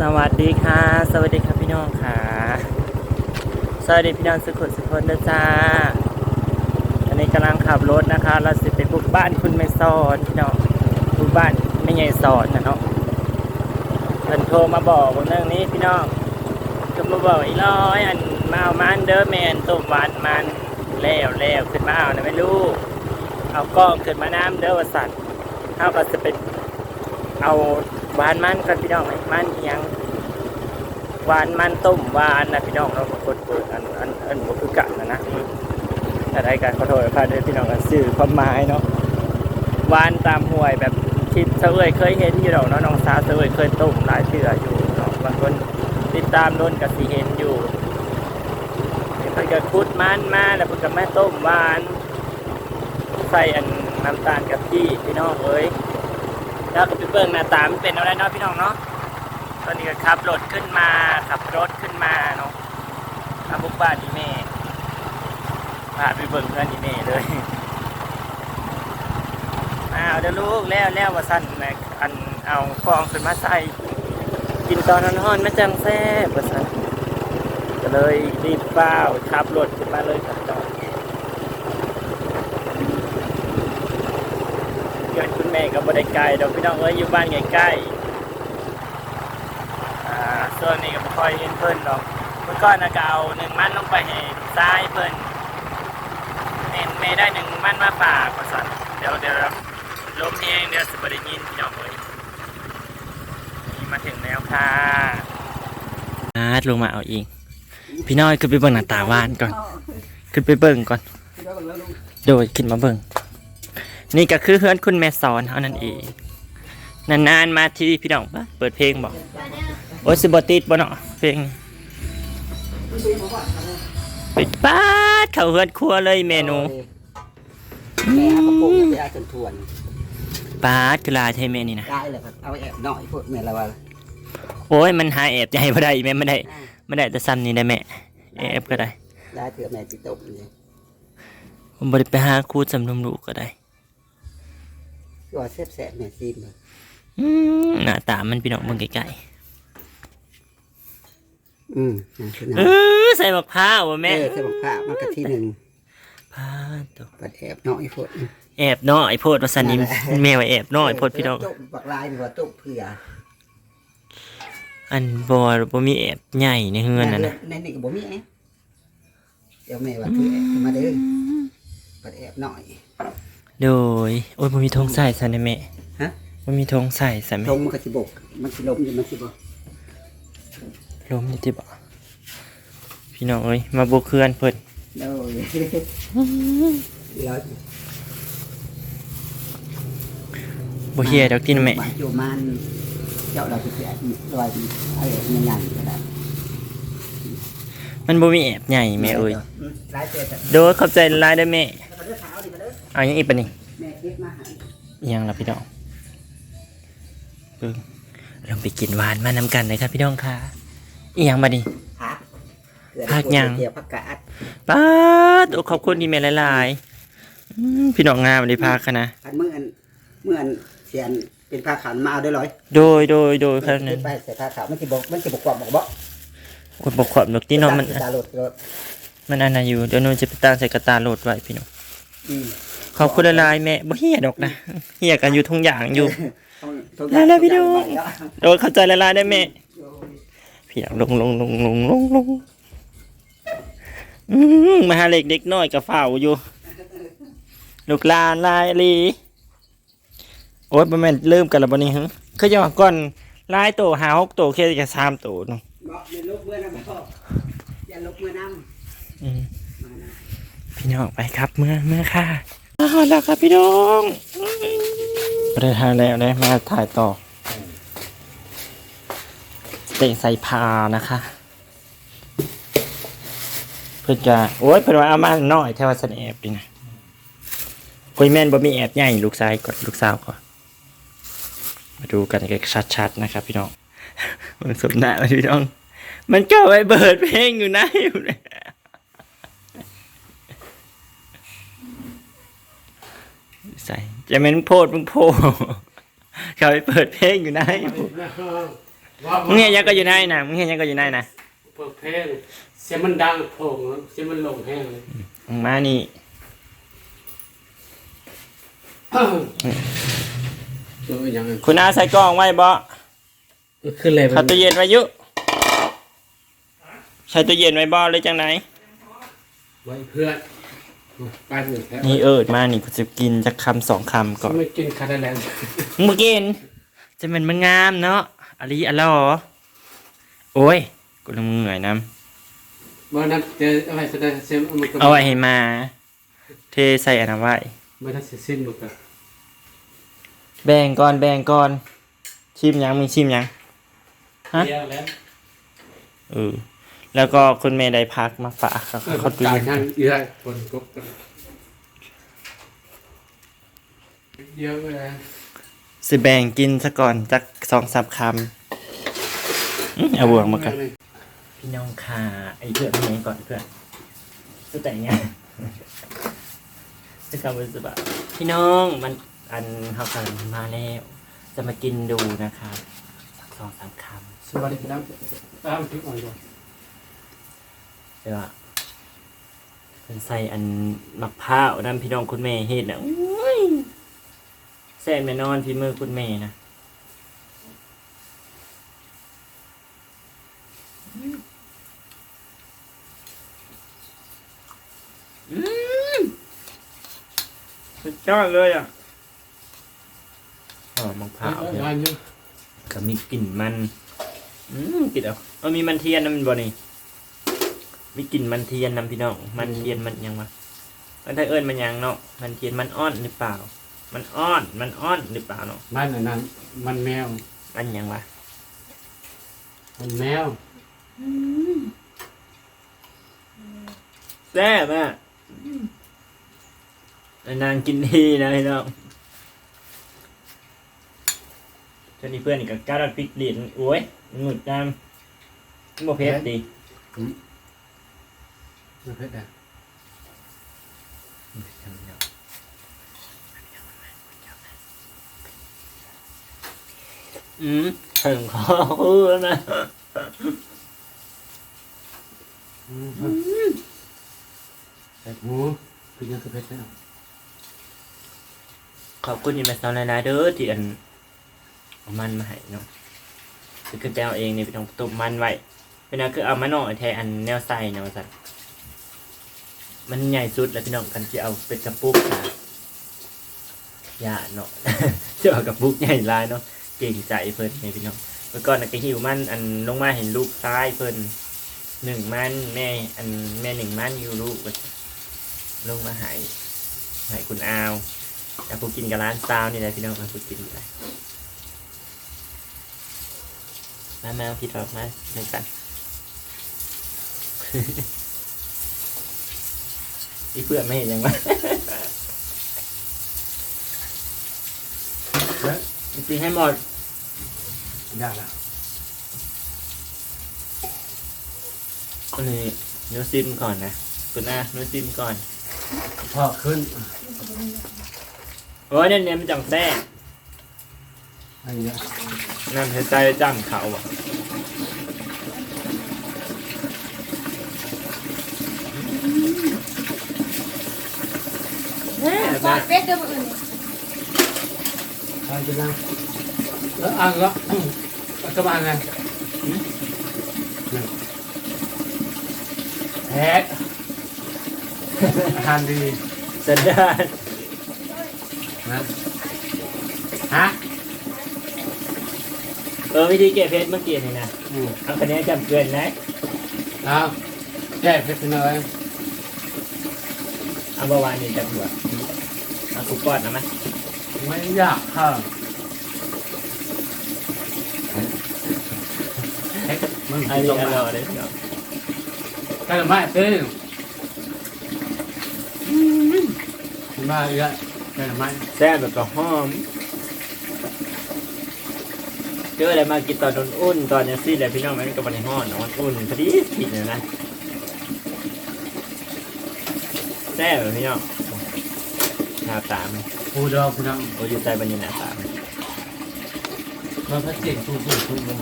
สวัสดีค่ะ สวัสดีครับพี่น้องค่ะ สวัสดีพี่น้องสุขุสุขนนะจ้าอันนี้กำลังขับรถนะคะ เราสิไปบุกบ้านคุณแม่สอนพี่น้องบุกบ้านไม่ใหญ่สอนนะเนาะเพิ่นโทรมาบอกเรื่องนี้พี่น้องก็มาบอกอีร้อยอันมาเอามันเด้อแมนต้มหวานมันแล้วแล้วขึ้นมาเอานะไม่รู้เอากล้องขึ้นมาน้ำเดอว่าสัตว์เอาก็จะไป เอาหวานมันกันพี่น้องไอ้มันยังหวานมันต้มหวานนะพี่น้องเราบางคนเปิดอันอันอันบ่คือกันนะนะอะไรกันขอโทษพาด้วยพี่น้องกันสื่อความหมายเนาะหวานตามห่วยแบบที่เสวยเคยเห็นอยู่ดอกเนาะน้องสาวเสวยเคยต้มหลายเชื่ออยู่เนาะบางคนติดตามโดนกับสีเห็นอยู่เพิ่นก็คุดมันมาแล้วเพิ่นก็มาต้มหวานใส่อันน้ำตาลกับพี่พี่น้องเอ้ย แล้วก็ไปเบิ่งหน้าตามันเป็นอะไรเนาะพี่น้องเนาะตอนนี้ก็ขับรถขึ้นมาขับรถขึ้นมาเนาะมาบุกบ้านอีเม่พาไปเบิ่งเพื่อนอีเม่เลยอ้าวเดี๋ยวลูกแล้วแล้วว่าสั้นนะอันเอาฟองขึ้นมาใส่กินตอนนั้นฮ้อนๆไม่จังแซ่บว่าสั้นก็เลยรีบเป้าวขับรถขึ้นมาเลยครับจอด เกิดคุณแม่กับบริไกลดอกพี่น้องเอ้ยอยู่บ้านใกล้ๆอ่าส่วนนี้ก็บ่ค่อยเห็นเพิ่นดอกเมื่อก่อนนะก็เอาหนึ่งมันลงไปให้ซ้ายเพิ่นเห็นแม่ได้หนึ่งมันมาฝากว่าซั่นเดี๋ยวเดี๋ยวลมเองเดี๋ยวสิบ่ได้ยินพี่น้องเอ้ยนี่มาถึงแล้วค่ะอาลงมาเอาเองพี่น้อยขึ้นไปเบิ่งหน้าตาว่านก่อน ขึ้นไปเบิ่งก่อน โดยขึ้นมาเบิ่ง นี่ก็คือเพื่อนคุณแม่สอนเท่านั้นเองนานๆมาที่พี่น้องปะเปิดเพลงบอกโอ้ยสิบติดบ่เนาะเพลงปิดป้าดเข้าเฮือนครัวเลยเมนูแม่กระปุกแม่จนทวนป้าดกลาใช่แม่นี่นะได้เลยครับเอาแอบหน่อยพวกแม่ละว่าโอ้ยมันหาแอบจะให้บ่ได้แม่ไม่ได้ไม่ได้แต่ซ้ำนี่ได้แม่แอบก็ได้ได้เถื่อแม่ติดตกนี่ผมบ่ได้ไปหาครูจำนำลูกก็ได้ ก็แซ่บแซ่บแม่ซีมเลยอืมหน้าตามันพี่น้องเบิ่งใกล้อืมนั่นคือๆน้เออใส่มะพร้าวว่ะำแม่เออใส่บักผ้ามันกะที่หนึ่งพาดตัวปัดแอบหน่อยพวกแอบน้อยโพดว่าสันนี้แม่ว่าแอบน้อยโพดพี่น้องตุ๊กบักลายดีกว่าตุ๊กเผื่ออันบ่บ่มีแอบใหญ่ในเฮือนน่ะนะในนี่ก็บ่มีแอบเดี๋ยวแม่ว่าคือแอบมาเด้อปัดแอบหน่อย โดย โอ้ยบ่มีธงใส่ซะนะแม่ฮะบ่มีธงใส่ซะแม่ทงมันก็สิบกมันสิลมอยู่มันสิบ่ล้มอยู่ที่บ่พี่น้องเอ้ยมาบุกเฮือนเพิ่นโอ้ยเดี๋ยวบ่เฮียดอกตินะแม่บ้านโจมันเจ้าเราสิแอบลอยอะไรใหญ่ๆก็ได้มันบ่มีแอบใหญ่แม่เอ้ยมหลายเตือนแต่โดยขอบใจหลายเด้อแม่มา เด้อขาวดิมาเด้อเอาหยังอีกปะนี่แม่คิดมาให้อิหยังล่ะพี่น้องเบิ่งเราไปกินหวานมานำกันเลยครับพี่น้องค่ะอีหยังบัดนี้พักพักยังเกี่ยวพักกาดป๊าดโอ้ขอบคุณที่แม่หลายๆอืมพี่น้องงามได้พากันนะพันเมื่อนเมื่อนเสียนเป็นผ้าขาวมาเอาได้ร้อยโดยโดยโดยครับนั้นไปใส่ผ้าขาวมันจะบอกมันจะบอกกว่าบอกบ่กดบอกความดอกที่น้องมัน ตาโหลดโหลดมันอันนั้นอยู่เดี๋ยวหนูจะไปตั้งใส่กระตาโหลดไว้พี่น้องอืม ขอบคุณหลายๆแม่บ่เฮียดอกนะเฮียกันอยู่ทุกอย่างอยู่ต้องต้องได้แล้วพี่น้องได้แล้วโดยเข้าใจหลายๆได้แม่พี่น้องลงลงลงลงลงลงอืมมาหาเล็กเด็กน้อยกับเฝ้าอยู่ลูกหลานลายลีโอ๊ยบ่แม่นลืมกันแล้วบ่นี่หึคือจะว่าก่อนลายโตหาหกโตแค่แค่สามโตเนาะบอกอย่าลุกเมื่อนะบอกอย่าลุกเมื่อน้อืมำมานะพี่น้องไปครับเมื่อเมื่อค่ะ มาหอดแล้วครับพี่น้องไม่ได้ถ่ายแล้วได้มาถ่ายต่อเตะใส่พานะคะ เพื่อจะ โอ้ยเพื่อนว่าเอามาหน่อยแค่ว่าสันแอบดีนะโอ้ยแม่นบ่มีแอบใหญ่ลูกชายก่อนลูกสาวก่อนมาดูกันกันชัดๆนะครับ พี่น้องมันสมหน้าเลยพี่น้อง มันก็ไว้เบิดเพลงอยู่นะอยู่เนี่ย ใส่จะเป็นโพดมึงโพเขาไปเปิดเพลงอยู่นะไอ้พวกมึงเห็นยังก็อยู่ในนะมึงเห็นยังก็อยู่ในนะเปิดเพลงเสียงมันดังโผล่เสียงมันลงแห้งเลยมึงมานี่เออยังไงคุณอาใส่กล้องไว้บ่ขึ้นเลยเขาตู้เย็นไว้อยุใช้ตู้เย็นไว้บ่เลยจังไหนไว้เพื่อน ไปหนึ่งแท้นี่เอิดมานี่กูจะกินจะคำสองคำก่อน ไม่กินคาราแลนด์มึงมากิน จะมันมันงามเนาะอะไรอะไรหรอโอ้ย กูละมึงเหนื่อยน้เมื่อนั้นเจออะไรแสดงเสียงมันก็ำเอาไว้ให้มา เทใส่อันนั้นไว้ไม่ได้เสียสิ้นหมดอะแบ่งก่อนแบ่งก่อน ชิมยังมีชิมยัง ฮะเยอะแล้วเออ แล้วก็คุณเมย์ได้พักมาฝากเขาเออเขาตู้ตายเย็นนั่งเยอะคนกบกันเยอะเลยสิแบ่งกินซะก่อนจักสองสามคำอื้อเอาบวกมากันพี่น้องค่ะไอ้เพื่อนเป็นไงก่อนเพื่อนจะแต่งงานจะกลับมาสบายพี่น้องมันอันเขากันมาแล้วจะมากินดูนะคะสักสองสามคสวัสดีครับตามที่อ่อนก่อนำเดี๋ยวอะเป็นใส่อันมะพร้าวน้ำพี่น้องคุณแม่เฮ็ดนะอุ้ยแซ่บแน่นอนพี่มือคุณแม่นะอืมสุดยอดเลยอะหอมมะพร้าวเออเนี่ยงานเยอะก็มีกลิ่นมัน อืมกลิ่นเอาเอามีมันเทียนนะมันบ่นี่ มีกลิ่นมันเทียนนำพี่น้องมันเทียนมันยังวะมันถ้าเอิญมันยังเนาะมันเทียนมันอ้อนหรือเปล่า มันอ้อนมันอ้อนหรือเปล่าเนาะมันอันนั้นมันแมวมันยังวะมันแมวแซ่บอะนางกินดีนะพี่น้องเจ้านี่เพื่อนนี่กับการัดพริกเหรียญโอ้ยหงุดน้ำมันบ่เผ็ดดีมันเผ็ดอะอืมถึงคอพูดแล้วนะอืมเผ็ดหมูเป็นยังคือเผ็ดแล้วขอบคุณยินดีสอนหลายๆเด้อที่อันเอามันมาให้เนาะคือคือแปลเองนี่เป็นของตุ่มมันไว้เป็นอันคือเอามาหน่อยแทนอันแนวใส่เนาะสัตว์ มันใหญ่สุดแล้วพี่น้องกันที่เอาเป็นกระปุกค่ะอย่าเนาะจะเอากระปุกใหญ่ลายเนาะเก่งใจเพิ่นนี่พี่น้องเมื่อก่อนน่ะก็หิวมันอันลงมาเห็นลูกซ้ายเพิ่นหนึ่งมันแม่อันแม่หนึ่งมันอยู่ลูกลงมาหายหายคุณอาวแต่กูกินกับร้านซาวนี่แหละพี่น้องมากูกินไปมามาพี่ถอกมาหนึ่งกัน อีเพื่อนไม่เห็นยังวะจริงๆให้หมดได้ละอันนี้เนื้อซิมก่อนนะคุณอาเนื้อซิมก่อนพอขึ้นโอ้ยเนี่ยเนี่ยมันจังแซ่บอันเนี้ยน้ำเทใจจ้ำเขาอะแซ่ บบอมาดกเฟสเดิมอื่นไปจะนั่งแล้วอ่านแล้วจะมาไงแพ้อาหารดีสันดานนะฮะเออวิธีเก็บเพชรเมื่อกี้นี่นะเอาคะแนนจำเกินนะเอาแก้เพชรหน่อยเอาเมื่อวานนี่จำหัว เอาคุกกอดนะมั้ยไม่อยากค่ะเฮ้ยมึงอันนี้ต้องอมาร่อยเลยเนาะใช่หรือไม่เต้นมาเยอะใช่หรือไม่แซ่บแบบกระหอมเจออะไรมากินตอนอุ่นๆตอนยังซี่แหละพี่น้องมันก็บันในห้อนเนาะมันอุ่นพอดีผิดเลยนะแซ่บแบบพี่น้อง หน้าตามันปูดอกพี่น้องโอ้ยอยู่ใจบรรยากาศตามันเราพัดเก่งปูปูปูปู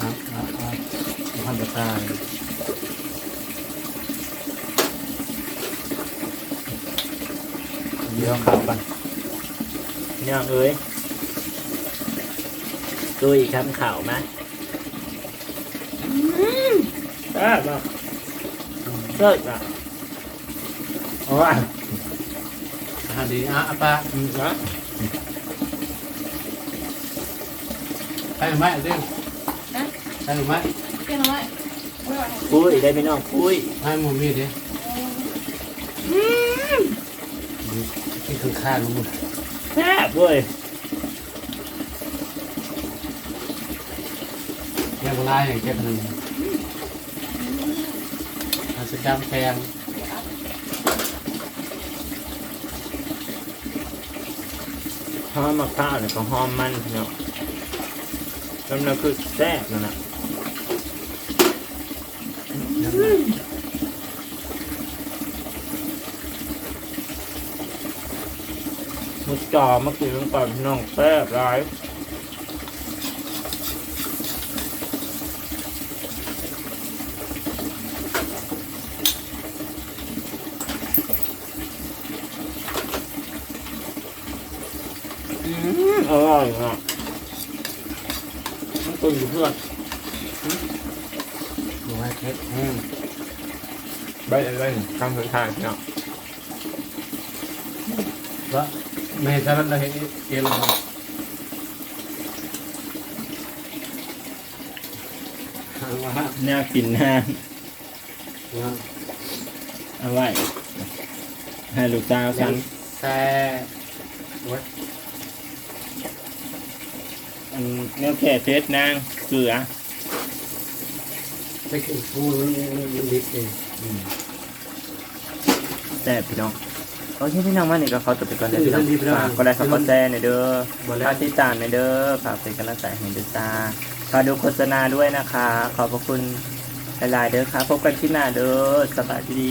อ่าอ่าพันธุ์ตายเดี๋ยวข่าวกันพี่น้องเอ้ยดูอีกคำข่าวไหมได้ป่ะเลิกอะ โอ้ยอาหารดีอะอะปลาอืมนะไปไหมเรื่องไปไหมเพี้ยนน้อยไม่ไหวคุยได้พี่น้องคุยให้หมูมีดิกินข้างข้างๆมึงแซ่บเว้ยแย่งลาอย่างเก็บหนึ่งอาสดำแพง หอมมะพร้าวเนี่ยก็หอมมันเนาะแล้วนั่นคือแซ่บนั่นแหละมุดจอมากี้มันก่อนน้องแซ่บร้าย อืมอร่อยอะมันตุนอยู่เพื่อน ดูไว้เค็ดแห้ง ใบอะไรคำสุดท้ายเนาะแล้วแม่จะรับเราเห็นเอลงทางว่าน่ากินนะว่าเอาไว้ให้ลูกสาวฉันแต่ไว้อันเนื้อแค่เทสนางเกลือ ไปกินฟูมันมันดิบเลยแต่พี่น้องโอเคพี่น้องมาเนี่ก็เขาตัวไปก่อนเลยพี่น้องฝากก็ได้ฝากกดแชร์หน่อยเด้อบ่แล้วฝากติดตามหน่อยเด้อฝากเป็นกำลังใจให้เด้อจ้าฝากดูโฆษณาด้วยนะคะ ขอบพระคุณหลายๆเด้อครับพบกันที่หน้าเด้อสบายดี